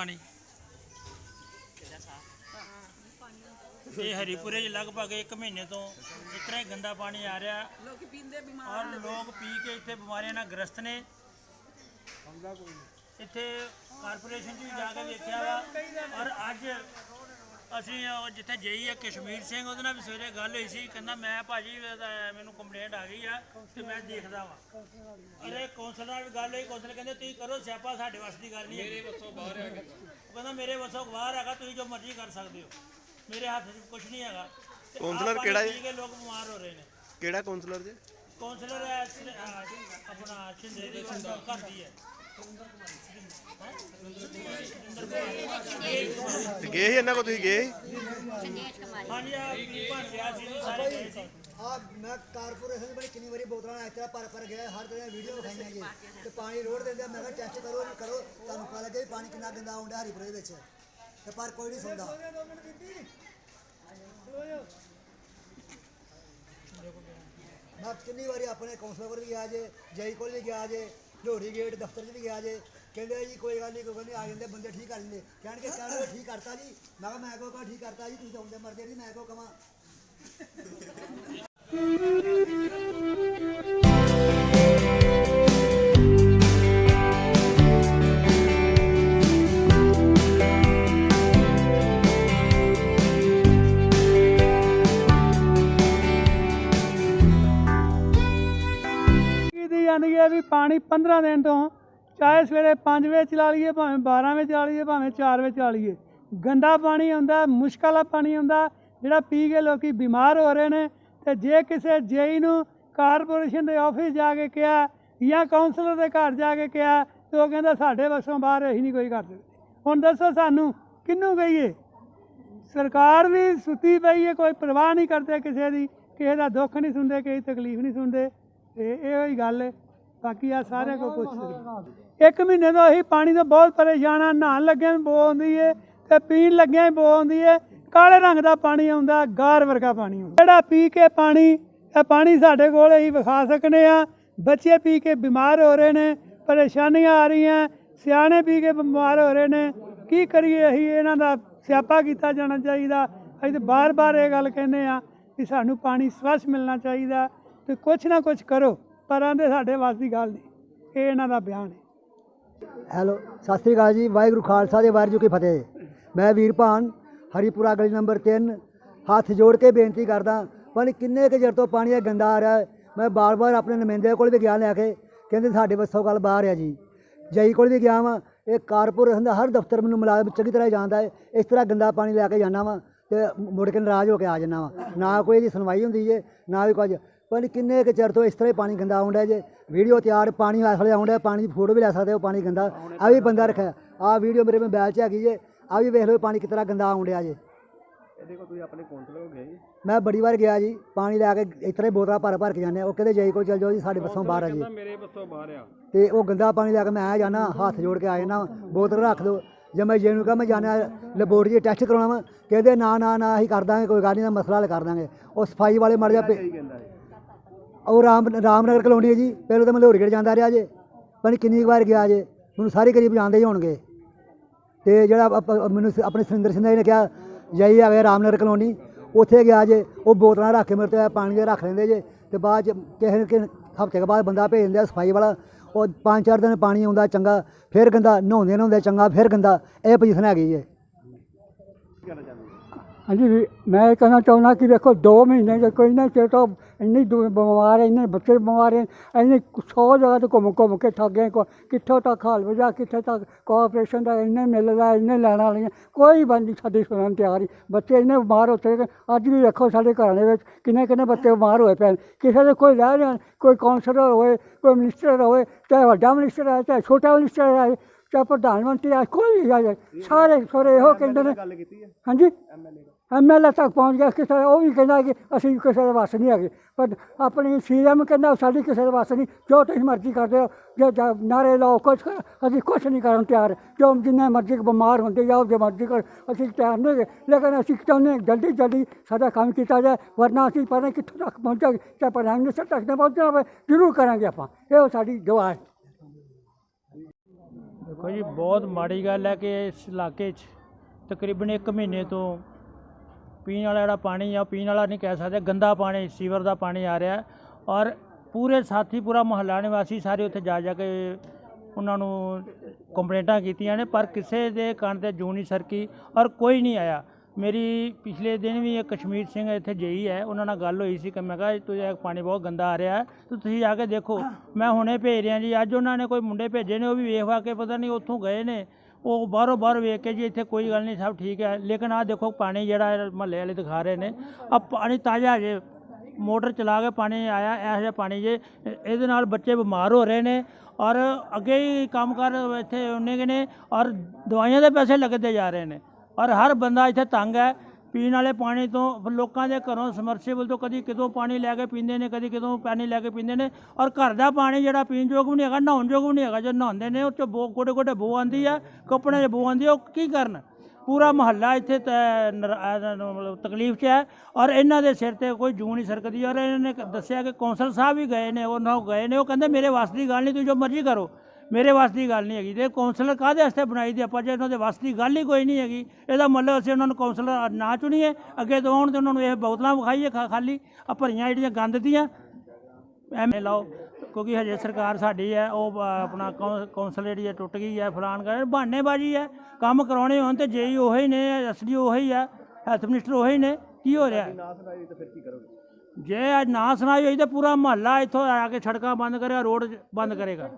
ਪਾਣੀ। ਇਹ ਹਰੀਪੁਰੇ 'ਚ ਲਗਭਗ 1 ਮਹੀਨੇ ਤੋਂ ਤਰ੍ਹਾਂ ਹੀ ਗੰਦਾ ਪਾਣੀ ਆ ਰਿਹਾ। ਲੋਕੀ ਪੀਂਦੇ ਬਿਮਾਰ ਔਰ ਲੋਕ ਪੀ ਕੇ ਇੱਥੇ ਬਿਮਾਰੀਆਂ ਨਾਲ ਗ੍ਰਸਤ ਨੇ। ਇੱਥੇ ਕਾਰਪੋਰੇਸ਼ਨ 'ਚ ਵੀ ਜਾ ਕੇ ਵੇਖਿਆ ਵਾ। ਔਰ ਅੱਜ ਅਸੀਂ ਉਹ ਜਿੱਥੇ ਜਈ ਹੈ ਕਸ਼ਮੀਰ ਸਿੰਘ ਉਹਦੇ ਨਾਲ ਵੀ ਸਵੇਰੇ ਗੱਲ ਹੋਈ ਸੀ ਕਹਿੰਦਾ ਮੈਂ ਭਾਜੀ ਇਹਦਾ ਮੈਨੂੰ ਕੰਪਲੇਂਟ ਆ ਗਈ ਆ ਤੇ ਮੈਂ ਦੇਖਦਾ ਵਾਂ। ਅਰੇ ਕੌਂਸਲਰ ਨਾਲ ਵੀ ਗੱਲ ਹੋਈ ਕੌਂਸਲਰ ਕਹਿੰਦੇ ਤੁਸੀਂ ਕਰੋ ਸਿਆਪਾ ਸਾਡੇ ਵੱਸ ਦੀ ਗੱਲ ਨਹੀਂ ਮੇਰੇ ਵੱਸੋਂ ਬਾਹਰ ਹੈਗਾ ਉਹ ਕਹਿੰਦਾ ਮੇਰੇ ਵੱਸੋਂ ਬਾਹਰ ਹੈਗਾ ਤੁਸੀਂ ਜੋ ਮਰਜ਼ੀ ਕਰ ਸਕਦੇ ਹੋ। ਮੇਰੇ ਹੱਥ 'ਚ ਕੁਝ ਨਹੀਂ ਹੈਗਾ। ਤੇ ਆਹ ਕੌਂਸਲਰ ਪਾਣੀ ਕਿਹੜਾ ਪੀ ਹੈ? ਕੇ ਲੋਕ ਬਿਮਾਰ ਹੋ ਰਹੇ ਨੇ। ਕਿਹੜਾ ਕਾਉਂਸਲਰ ਜੀ? ਕੌਂਸਲਰ ਹੈ ਸ- ਅਹ ਆਪਣਾ ਸ਼ਿੰਦੇ ਦੀ ਘਰ ਦੀ ਹੈ। ਤੇ ਗਏ ਸੀ ਇਹਨਾਂ ਕੋ ਤੁਸੀਂ ਗਏ ਸੀ? ਹਾਂਜੀ ਆ ਵੀ ਬਣ ਗਿਆ ਸੀ ਜੀ, ਸਾਰੇ ਗਏ ਸੀ ਆ ਮੈਂ ਕਾਰਪੋਰੇਸ਼ਨ ਬੜੀ ਕਿੰਨੀ ਵਾਰੀ ਬੋਤਲਾਂ ਨਾਲ ਭਰ ਗਿਆ ਹਰ ਤਰ੍ਹਾਂ ਵੀਡੀਓ ਵਿਖਾਈਆਂ ਜੀ। ਤੇ ਪਾਣੀ ਰੋੜ ਦਿੰਦੇ ਆ, ਮੈਂ ਕਿਹਾ ਟੈਸਟ ਕਰੋ ਕਰੋ ਤੁਹਾਨੂੰ ਪਤਾ ਲੱਗੇ ਪਾਣੀ ਕਿੰਨਾ ਗੰਦਾ ਆਉਂਦਾ ਹਰੀਪੁਰੇ ਦੇ ਵਿੱਚ। ਤੇ ਪਰ ਕੋਈ ਨਹੀਂ ਸੁਣਦਾ। ਮੈਂ ਕਿੰਨੀ ਵਾਰੀ ਆਪਣੇ ਕਾਉਂਸਲਰ ਕੋਲ ਵੀ ਗਿਆ ਜੇ ਜਈ ਕੋਲ ਵੀ ਗਿਆ ਜੇ ਲੋਹਰੀ ਗੇਟ ਦਫ਼ਤਰ 'ਚ ਵੀ ਗਿਆ ਜੇ। ਕਹਿੰਦੇ ਜੀ, ਕੋਈ ਗੱਲ ਨਹੀਂ ਕੋਈ ਗੱਲ ਨਹੀਂ ਆ ਜਾਂਦੇ, ਬੰਦੇ ਠੀਕ ਕਰ ਲੈਂਦੇ। ਕਹਿਣਗੇ ਕਹਿਣਗੇ ਠੀਕ ਕਰਤਾ ਜੀ। ਮੈਂ ਕਿਹਾ, ਮੈਂ ਕੋ ਕਹਾ ਠੀਕ ਕਰਤਾ ਜੀ? ਤੁਸੀਂ ਤਾਂ ਆਉਂਦੇ ਮਰਦੇ ਨਹੀਂ ਮੈਂ ਕੋ ਕਵਾਂ ਹੈ ਵੀ ਪਾਣੀ 15 ਦਿਨ ਤੋਂ, ਚਾਹੇ ਸਵੇਰੇ 5 ਵਜੇ ਚਲਾ ਲਈਏ ਭਾਵੇਂ 12 ਵਜੇ ਚਲਾ ਲਈਏ, ਭਾਵੇਂ 4 ਵਜੇ ਚਲਾ ਲਈਏ। ਗੰਦਾ ਪਾਣੀ ਆਉਂਦਾ, ਮੁਸ਼ਕਲ ਆ ਪਾਣੀ ਆਉਂਦਾ, ਜਿਹੜਾ ਪੀ ਕੇ ਲੋਕੀ ਬਿਮਾਰ ਹੋ ਰਹੇ ਨੇ। ਤੇ ਜੇ ਕਿਸੇ ਜੇਈ ਨੂੰ ਕਾਰਪੋਰੇਸ਼ਨ ਦੇ ਆਫਿਸ ਜਾ ਕੇ ਕਿਹਾ ਜਾਂ ਕਾਉਂਸਲਰ ਦੇ ਘਰ ਜਾ ਕੇ ਕਿਹਾ, ਤੇ ਉਹ ਕਹਿੰਦਾ ਸਾਡੇ ਵੱਸੋਂ ਬਾਹਰ ਅਸੀਂ ਨਹੀਂ ਕੋਈ ਕਰ ਸਕਦੇ। ਹੁਣ ਦੱਸੋ ਸਾਨੂੰ, ਕਿਹਨੂੰ ਕਹੀਏ? ਸਰਕਾਰ ਵੀ ਸੁੱਤੀ ਪਈ ਹੈ, ਕੋਈ ਪਰਵਾਹ ਨਹੀਂ ਕਰਦੇ ਕਿਸੇ ਦੀ, ਕਿਸੇ ਦਾ ਦੁੱਖ ਨਹੀਂ ਸੁਣਦੇ, ਕਿਸੇ ਦੀ ਤਕਲੀਫ ਨਹੀਂ ਸੁਣਦੇ। ਤੇ ਇਹੋ ਹੀ ਗੱਲ ਹੈ। ਬਾਕੀ ਆ ਸਾਰਿਆਂ ਕੋ ਪੁੱਛ ਸਕਦੇ ਇੱਕ ਮਹੀਨੇ ਤੋਂ ਅਸੀਂ ਪਾਣੀ ਤੋਂ ਬਹੁਤ ਪਰੇਸ਼ਾਨ ਆ ਨਹਾਉਣ ਲੱਗਿਆਂ ਵੀ ਬੋ ਆਉਂਦੀ ਏ ਤੇ ਪੀਣ ਲੱਗਿਆਂ ਵੀ ਬੋ ਆਉਂਦੀ ਏ। ਕਾਲੇ ਰੰਗ ਦਾ ਪਾਣੀ ਆਉਂਦਾ ਗਾਰ ਵਰਗਾ ਪਾਣੀ ਆਉਂਦਾ। ਜਿਹੜਾ ਪੀ ਕੇ ਪਾਣੀ ਇਹ ਪਾਣੀ ਸਾਡੇ ਕੋਲ ਅਸੀਂ ਵਿਖਾ ਸਕਨੇ ਆ। ਬੱਚੇ ਪੀ ਕੇ ਬਿਮਾਰ ਹੋ ਰਹੇ ਨੇ ਪਰੇਸ਼ਾਨੀਆਂ ਆ ਰਹੀਆਂ ਸਿਆਣੇ ਪੀ ਕੇ ਬਿਮਾਰ ਹੋ ਰਹੇ ਨੇ। ਕੀ ਕਰੀਏ ਅਸੀਂ ਇਹਨਾਂ ਦਾ ਸਿਆਪਾ ਕੀਤਾ ਜਾਣਾ ਚਾਹੀਦਾ। ਅਸੀਂ ਤਾਂ ਬਾਰ-ਬਾਰ ਇਹ ਗੱਲ ਕਹਿੰਦੇ ਆ ਕਿ ਸਾਨੂੰ ਪਾਣੀ ਸਵੱਛ ਮਿਲਣਾ ਚਾਹੀਦਾ ਤੇ ਕੁਛ ਨਾ ਕੁਛ ਕਰੋ। ਪਰ ਆਂਦੇ ਸਾਡੇ ਵੱਸ ਦੀ ਗੱਲ ਨਹੀਂ। ਇਹ ਇਹਨਾਂ ਦਾ ਬਿਆਨ ਹੈ। ਹੈਲੋ, ਸਤਿ ਸ੍ਰੀ ਅਕਾਲ ਜੀ, ਵਾਹਿਗੁਰੂ ਖਾਲਸਾ ਦੇ ਵਾਹਿਗੁਰੂ ਕੀ ਫਤਿਹ। ਮੈਂ ਵੀਰਪਾਨ ਹਰੀਪੁਰਾ ਗਲੀ ਨੰਬਰ 3 ਹੱਥ ਜੋੜ ਕੇ ਬੇਨਤੀ ਕਰਦਾ ਪਰ ਕਿੰਨੇ ਕੁ ਚਿਰ ਤੋਂ ਪਾਣੀ ਇਹ ਗੰਦਾ ਆ ਰਿਹਾ ਮੈਂ ਬਾਰ-ਬਾਰ ਆਪਣੇ ਨੁਮਾਇੰਦੇ ਕੋਲ ਵੀ ਗਿਆ ਲੈ ਕੇ, ਕਹਿੰਦੇ ਸਾਡੇ ਵੱਸੋਂ ਗੱਲ ਬਾਹਰ ਆ ਜੀ। ਜਈ ਕੋਲ ਵੀ ਗਿਆ ਵਾਂ, ਇਹ ਕਾਰਪੋਰੇਸ਼ਨ ਦਾ ਹਰ ਦਫ਼ਤਰ ਮੈਨੂੰ ਮੁਲਾਜ਼ਮ ਚੰਗੀ ਤਰ੍ਹਾਂ ਜਾਣਦਾ ਹੈ, ਇਸ ਤਰ੍ਹਾਂ ਗੰਦਾ ਪਾਣੀ ਲੈ ਕੇ ਜਾਂਦਾ ਵਾਂ, ਤੇ ਮੁੜ ਕੇ ਨਾਰਾਜ਼ ਹੋ ਕੇ ਆ ਜਾਂਦਾ ਵਾਂ। ਨਾ ਕੋਈ ਇਹਦੀ ਸੁਣਵਾਈ ਹੁੰਦੀ ਜੇ, ਨਾ ਵੀ ਕੁਝ। ਪਰ ਕਿੰਨੇ ਕੁ ਚਿਰ ਤੋਂ ਇਸ ਤਰ੍ਹਾਂ ਹੀ ਪਾਣੀ ਗੰਦਾ ਆਉਂਦਾ ਜੇ। ਵੀਡੀਓ ਤਿਆਰ ਪਾਣੀ ਅਸਲੇ ਆਉਂਦਾ ਪਾਣੀ ਦੀ ਫੋਟੋ ਵੀ ਲੈ ਸਕਦੇ ਹੋ ਪਾਣੀ ਗੰਦਾ। ਆ ਵੀ ਬੰਦਾ ਰੱਖਿਆ। ਆ ਵੀਡੀਓ ਮੇਰੇ ਮੋਬਾਈਲ 'ਚ ਹੈਗੀ ਜੇ। ਆ ਵੀ ਵੇਖ ਲਓ ਪਾਣੀ ਤਰ੍ਹਾਂ ਗੰਦਾ ਆਉਂਦਿਆ ਜੇ। ਇਹਦੇ ਕੋ ਤੁਸੀਂ ਆਪਣੇ ਕਾਉਂਸਲਰ ਕੋ ਗਏ ਸੀ? ਮੈਂ ਬੜੀ ਵਾਰ ਗਿਆ ਜੀ ਪਾਣੀ ਲੈ ਕੇ ਇਸ ਤਰ੍ਹਾਂ ਹੀ ਬੋਤਲਾਂ ਭਰ ਭਰ ਕੇ ਜਾਂਦੇ ਆ ਉਹ ਕਹਿੰਦੇ ਜਈ ਕੋਲ ਚੱਲ ਜਾਓ ਜੀ ਸਾਡੇ ਬੱਸੋਂ ਬਾਹਰ ਆ ਜੀ। ਮੇਰੇ ਵੱਸੋਂ ਬਾਹਰ ਆ। ਤੇ ਉਹ ਗੰਦਾ ਪਾਣੀ ਲੈ ਕੇ ਮੈਂ ਆ ਜਾਣਾ ਹੱਥ ਜੋੜ ਕੇ ਆ ਜਾਣਾ ਬੋਤਲ ਰੱਖ ਦਿਓ। ਜੇ ਮੈਂ ਜੇ ਨੂੰ ਕਹਾਂ ਮੈਂ ਜਾਣਾ ਲੈਬੋਰਟਰੀ ਟੈਸਟ ਕਰਾਉਣਾ ਵਾ। ਕਹਿੰਦੇ ਨਾ ਨਾ ਨਾ ਅਸੀਂ ਕਰ ਦਾਂਗੇ ਕੋਈ ਗੱਲ ਨਹੀਂ ਦਾ ਮਸਲਾ ਹੱਲ ਕਰ ਦਾਂਗੇ। ਉਹ ਸਫ਼ਾਈ ਵਾਲੇ ਮਰ ਜਾ ਪੇ ਹੈ। ਉਹ ਰਾਮ ਰਾਮਨਗਰ ਕਲੋਨੀ ਹੈ ਜੀ, ਪਹਿਲਾਂ ਤਾਂ ਮੈਂ ਗੇਟ ਜਾਂਦਾ ਰਿਹਾ ਜੇ। ਪਤਾ ਨਹੀਂ ਕਿੰਨੀ ਕੁ ਵਾਰ ਗਿਆ ਜੇ, ਮੈਨੂੰ ਸਾਰੇ ਕਰੀਬ ਜਾਣਦੇ ਹੀ ਹੋਣਗੇ। ਤੇ ਜਿਹੜਾ ਮੈਨੂੰ ਸ- ਆਪਣੇ ਸੁਰਿੰਦਰ ਸਿੰਘ ਜੀ ਨੇ ਕਿਹਾ, ਜਾਈ ਆਵੇ ਰਾਮਨਗਰ ਕਲੋਨੀ। ਉੱਥੇ ਗਿਆ ਜੇ, ਉਹ ਬੋਤਲਾਂ ਰੱਖ ਕੇ ਮੇਰੇ ਤੇ ਪਾਣੀ ਦੇ ਰੱਖ ਲੈਂਦੇ ਜੇ, ਤੇ ਬਾਅਦ ਚ ਕਿਸੇ ਕਿਸੇ ਹਫ਼ਤੇ ਕੇ ਬਾਅਦ ਬੰਦਾ ਭੇਜ ਦਿੰਦੇ ਆ ਸਫ਼ਾਈ ਵਾਲਾ। ਉਹ ਪੰਜ ਚਾਰ ਦਿਨ ਪਾਣੀ ਆਉਂਦਾ ਚੰਗਾ, ਫਿਰ ਗੰਦਾ, ਨਹਾਉਂਦੇ ਨਹਾਉਂਦੇ ਚੰਗਾ, ਫਿਰ ਗੰਦਾ, ਇਹ ਪੋਜੀਸ਼ਨ ਹੈਗੀ ਜੇ। ਹਾਂਜੀ ਵੀ ਮੈਂ ਇਹ ਕਹਿਣਾ ਚਾਹੁੰਦਾ ਕਿ ਵੇਖੋ 2 ਮਹੀਨੇ ਜੇ ਕੋਈ ਨਾ ਚਿਰ ਤੋਂ ਇੰਨੀ ਦੁ- ਬਿਮਾਰ ਇੰਨੇ ਬੱਚੇ ਬਿਮਾਰ ਹੈ ਇੰਨੇ ਸੌ ਜਗ੍ਹਾ ਤੇ ਘੁੰਮ ਘੁੰਮ ਕੇ ਥੱਕ ਗਏ ਕੋ ਕਿੱਥੋਂ ਤੱਕ ਹਾਲ ਵਜਾ ਕਿੱਥੇ ਤੱਕ ਕੋਆਪਰੇਸ਼ਨ ਦਾ ਇੰਨੇ ਮਿਲਦਾ ਇੰਨੇ ਲੈਣ ਵਾਲੀਆਂ ਕੋਈ ਬੰਦੀ ਸਾਡੀ ਸੁਣਨ ਤਿਆਰ ਨਹੀਂ ਬੱਚੇ ਇੰਨੇ ਬਿਮਾਰ ਹੋ ਚੁੱਕੇ ਅੱਜ ਵੀ ਵੇਖੋ ਸਾਡੇ ਘਰਾਂ ਦੇ ਵਿੱਚ ਕਿੰਨੇ ਕਿੰਨੇ ਬੱਚੇ ਬਿਮਾਰ ਹੋਏ ਪਏ ਨੇ। ਕਿਸੇ ਦੇ ਕੋਈ ਰਹਿ ਜਾਣ ਕੋਈ ਕਾਉਂਸਲਰ ਹੋਵੇ ਕੋਈ ਮਿਨਿਸਟਰ ਹੋਵੇ ਚਾਹੇ ਵੱਡਾ ਮਿਨਿਸਟਰ ਹੈ ਚਾਹੇ ਛੋਟਾ ਮਿਨਿਸਟਰ ਹੈ ਚਾਹੇ ਪ੍ਰਧਾਨ ਮੰਤਰੀ ਹੈ ਕੋਈ ਵੀ ਆ ਜਾਏ ਸਾਰੇ ਸਾਰੇ ਇਹੋ ਕਹਿੰਦੇ ਨੇ। ਗੱਲ ਕੀਤੀ ਹੈ? ਹਾਂਜੀ? ਐਮਐਲਏ ਤੱਕ ਪਹੁੰਚ ਗਿਆ ਕਿਸੇ ਉਹ ਵੀ ਕਹਿੰਦਾ ਕਿ ਅਸੀਂ ਕਿਸੇ ਦੇ ਵੱਸ ਨਹੀਂ ਹੈਗੇ। ਪਰ ਆਪਣੀ ਸੀਐਮ ਕਹਿੰਦਾ ਸਾਡੀ ਕਿਸੇ ਦੇ ਵੱਸ ਨਹੀਂ। ਜੋ ਤੁਸੀਂ ਮਰਜ਼ੀ ਕਰਦੇ ਹੋ ਜੇ ਜਾ- ਨਾਰੇ ਲਾਓ ਕੁਛ ਕਰੋ, ਅਸੀਂ ਕੁਛ ਨਹੀਂ ਕਰਨ ਤਿਆਰ। ਜੋ ਜਿੰਨੇ ਮਰਜ਼ੀ ਬਿਮਾਰ ਹੁੰਦੇ ਜਾਓ ਜੇ ਮਰਜ਼ੀ ਕਰ ਅਸੀਂ ਤਿਆਰ ਨਹੀਂ ਹੈਗੇ। ਲੇਕਿਨ ਅਸੀਂ ਚਾਹੁੰਦੇ ਹਾਂ ਜਲਦੀ ਜਲਦੀ ਸਾਡਾ ਕੰਮ ਕੀਤਾ ਜਾਏ ਵਰਨਾ ਅਸੀਂ ਪਤਾ ਨਹੀਂ ਕਿੱਥੋਂ ਤੱਕ ਪਹੁੰਚਾਂਗੇ ਚਾਹੇ ਪ੍ਰਧਾਨ ਮਿਨਿਸਟਰ ਤੱਕ ਨਾ ਪਹੁੰਚਣਾ ਹੋਵੇ ਜ਼ਰੂਰ ਕਰਾਂਗੇ ਆਪਾਂ। ਇਹ ਸਾਡੀ ਦੁਆ ਹੈ ਦੇਖੋ ਜੀ ਬਹੁਤ ਮਾੜੀ ਗੱਲ ਹੈ ਕਿ ਇਸ ਇਲਾਕੇ 'ਚ ਤਕਰੀਬਨ 1 ਮਹੀਨੇ ਤੋਂ ਪੀਣ ਵਾਲਾ ਜਿਹੜਾ ਪਾਣੀ ਆ ਉਹ ਪੀਣ ਵਾਲਾ ਨਹੀਂ ਕਹਿ ਸਕਦੇ, ਗੰਦਾ ਪਾਣੀ, ਸੀਵਰ ਦਾ ਪਾਣੀ ਆ ਰਿਹਾ। ਔਰ ਪੂਰੇ ਸਾਥੀ, ਪੂਰਾ ਮੁਹੱਲਾ ਨਿਵਾਸੀ ਸਾਰੇ ਉੱਥੇ ਜਾ ਜਾ ਕੇ ਉਹਨਾਂ ਨੂੰ ਕੰਪਲੇਂਟਾਂ ਕੀਤੀਆਂ ਨੇ, ਪਰ ਕਿਸੇ ਦੇ ਕੰਨ ਤੇ ਜੂੰ ਨਹੀਂ ਸਰਕੀ ਔਰ ਕੋਈ ਨਹੀਂ ਆਇਆ। ਮੇਰੀ ਪਿਛਲੇ ਦਿਨ ਵੀ ਇੱਕ ਕਸ਼ਮੀਰ ਸਿੰਘ ਇੱਥੇ ਜਈ ਹੈ, ਉਹਨਾਂ ਨਾਲ ਗੱਲ ਹੋਈ ਸੀ ਕਿ ਮੈਂ ਕਿਹਾ, ਤੁਸੀਂ ਪਾਣੀ ਬਹੁਤ ਗੰਦਾ ਆ ਰਿਹਾ ਹੈ, ਤੇ ਤੁਸੀਂ ਆ ਕੇ ਦੇਖੋ। ਮੈਂ ਹੁਣੇ ਭੇਜ ਰਿਹਾ ਜੀ, ਅੱਜ ਉਹਨਾਂ ਨੇ ਕੋਈ ਮੁੰਡੇ ਭੇਜੇ ਨੇ, ਉਹ ਵੀ ਵੇਖਵਾ ਕੇ ਪਤਾ ਨਹੀਂ ਉੱਥੋਂ ਗਏ ਨੇ। ਉਹ ਬਾਹਰੋਂ ਬਾਹਰ ਵੇਖ ਕੇ ਜੀ ਇੱਥੇ ਕੋਈ ਗੱਲ ਨਹੀਂ, ਸਭ ਠੀਕ ਹੈ। ਲੇਕਿਨ ਆਹ ਦੇਖੋ, ਪਾਣੀ ਜਿਹੜਾ ਮਹੱਲੇ ਵਾਲੇ ਦਿਖਾ ਰਹੇ ਨੇ। ਆ ਪਾਣੀ ਤਾਜ਼ਾ ਜੇ, ਮੋਟਰ ਚਲਾ ਕੇ ਪਾਣੀ ਆਇਆ, ਇਹੋ ਜਿਹਾ ਪਾਣੀ ਜੇ, ਇਹਦੇ ਨਾਲ ਬੱਚੇ ਬਿਮਾਰ ਹੋ ਰਹੇ ਨੇ ਔਰ ਅੱਗੇ ਹੀ ਕੰਮ ਕਰ ਇੱਥੇ ਉਹਨੇ ਕਿ ਨੇ ਔਰ ਦਵਾਈਆਂ ਦੇ ਪੈਸੇ ਲੱਗਦੇ ਜਾ ਰਹੇ ਨੇ। ਔਰ ਹਰ ਬੰਦਾ ਇੱਥੇ ਤੰਗ ਹੈ। ਪੀਣ ਵਾਲੇ ਪਾਣੀ ਤੋਂ ਲੋਕਾਂ ਦੇ ਘਰੋਂ ਸਮਰਸੀਬਲ ਤੋਂ ਕਦੀ ਕਿਤੋਂ ਪਾਣੀ ਲੈ ਕੇ ਪੀਂਦੇ ਨੇ, ਕਦੀ ਕਿਤੋਂ ਪਾਣੀ ਲੈ ਕੇ ਪੀਂਦੇ ਨੇ ਔਰ ਘਰ ਦਾ ਪਾਣੀ ਜਿਹੜਾ ਪੀਣ ਯੋਗ ਵੀ ਨਹੀਂ ਹੈਗਾ, ਨਹਾਉਣ ਯੋਗ ਵੀ ਨਹੀਂ ਹੈਗਾ, ਜੇ ਨਹਾਉਂਦੇ ਨੇ, ਉਹ ਚ ਬੋ, ਗੋਡੇ ਗੋਡੇ ਬੋ ਆਉਂਦੀ ਆ, ਕੱਪੜੇ 'ਚ ਬੋ ਆਉਂਦੀ ਆ, ਉਹ ਕੀ ਕਰਨ? ਪੂਰਾ ਮਹੱਲਾ ਇੱਥੇ ਤ- ਨਰ- ਤਕਲੀਫ 'ਚ ਹੈ ਔਰ ਇਹਨਾਂ ਦੇ ਸਿਰ ਤੇ ਕੋਈ ਜੂ ਨਹੀਂ ਸਰਕਦੀ ਔਰ ਇਹਨਾਂ ਨੇ ਦੱਸਿਆ ਕਿ ਕੌਂਸਲ ਸਾਹਿਬ ਵੀ ਗਏ ਨੇ, ਉਹ ਨਾ ਗਏ ਨੇ, ਉਹ ਕਹਿੰਦੇ ਮੇਰੇ ਵਾਸਤੇ ਦੀ ਗੱਲ ਨਹੀਂ, ਤੁਸੀਂ ਜੋ ਮਰਜ਼ੀ ਕਰੋ। ਮੇਰੇ ਵੱਸ ਦੀ ਗੱਲ ਨਹੀਂ ਹੈਗੀ। ਤੇ ਕੌਂਸਲਰ ਕਾਹਦੇ ਵਾਸਤੇ ਬਣਾਈ ਦੀ ਆਪਾਂ ਜੇ ਉਹਨਾਂ ਦੇ ਵੱਸ ਦੀ ਗੱਲ ਹੀ ਕੋਈ ਨਹੀਂ ਹੈਗੀ। ਇਹਦਾ ਮਤਲਬ ਅਸੀਂ ਉਹਨਾਂ ਨੂੰ ਕੌਂਸਲਰ ਨਾ ਚੁਣੀਏ, ਅੱਗੇ ਤੋਂ ਆਉਣ ਤੇ ਉਹਨਾਂ ਨੂੰ ਇਹ ਬੋਤਲਾਂ ਵਿਖਾਈਏ ਖਾਲੀ ਆ ਭਰੀਆਂ ਜਿਹੜੀਆਂ ਗੰਦ ਦੀਆਂ, ਐਵੇਂ ਲਾਓ, ਕਿਉਂਕਿ ਹਜੇ ਸਰਕਾਰ ਸਾਡੀ ਹੈ, ਉਹ ਆਪਣਾ ਕੌਂ- ਜਿਹੜੀ ਹੈ ਟੁੱਟ ਗਈ ਹੈ ਫਲਾਨ ਕਰ ਬਹਾਨੇਬਾਜ਼ੀ ਹੈ, ਕੰਮ ਕਰਾਉਣੇ ਹੋਣ ਤੇ ਜੇਈ ਉਹੀ ਨੇ ਐਸਡੀ ਉਹੀ ਹੈ ਹੈਲਥ ਮਿਨਿਸਟਰ ਉਹੀ ਨੇ, ਕੀ ਹੋ ਰਿਹਾ? ਜੇ ਅੱਜ ਨਾ ਸੁਣਾਈ ਹੋਈ ਤਾਂ ਪੂਰਾ ਮਹੱਲਾ ਇੱਥੋਂ ਆ ਕੇ ਸੜਕਾਂ ਬੰਦ ਕਰੇਗਾ ਰੋਡ ਬੰਦ ਕਰੇਗਾ।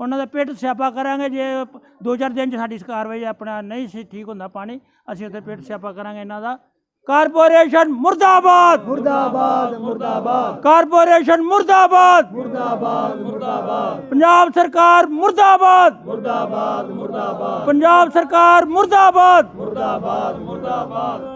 ਉਹਨਾਂ ਦਾ ਪਿੱਟ ਸਿਆਪਾ ਕਰਾਂਗੇ ਜੇ ਪ- ਦੋ ਚਾਰ ਦਿਨ ਚ ਸਾਡੀ ਕਾਰਵਾਈ ਆਪਣਾ ਨਹੀਂ ਸੀ ਠੀਕ ਹੁੰਦਾ ਪਾਣੀ ਅਸੀਂ ਉੱਥੇ ਪਿੱਟ ਸਿਆਪਾ ਕਰਾਂਗੇ ਇਹਨਾਂ ਦਾ। ਕਾਰਪੋਰੇਸ਼ਨ ਮੁਰਦਾਬਾਦ! ਮੁਰਦਾਬਾਦ ਮੁਰਦਾਬਾਦ। ਕਾਰਪੋਰੇਸ਼ਨ ਮੁਰਦਾਬਾਦ! ਮੁਰਦਾਬਾਦ ਮੁਰਦਾਬਾਦ। ਪੰਜਾਬ ਸਰਕਾਰ ਮੁਰਦਾਬਾਦ! ਮੁਰਦਾਬਾਦ ਮੁਰਦਾਬਾਦ। ਪੰਜਾਬ ਸਰਕਾਰ ਮੁਰਦਾਬਾਦ! ਮੁਰਦਾਬਾਦ ਮੁਰਦਾਬਾਦ।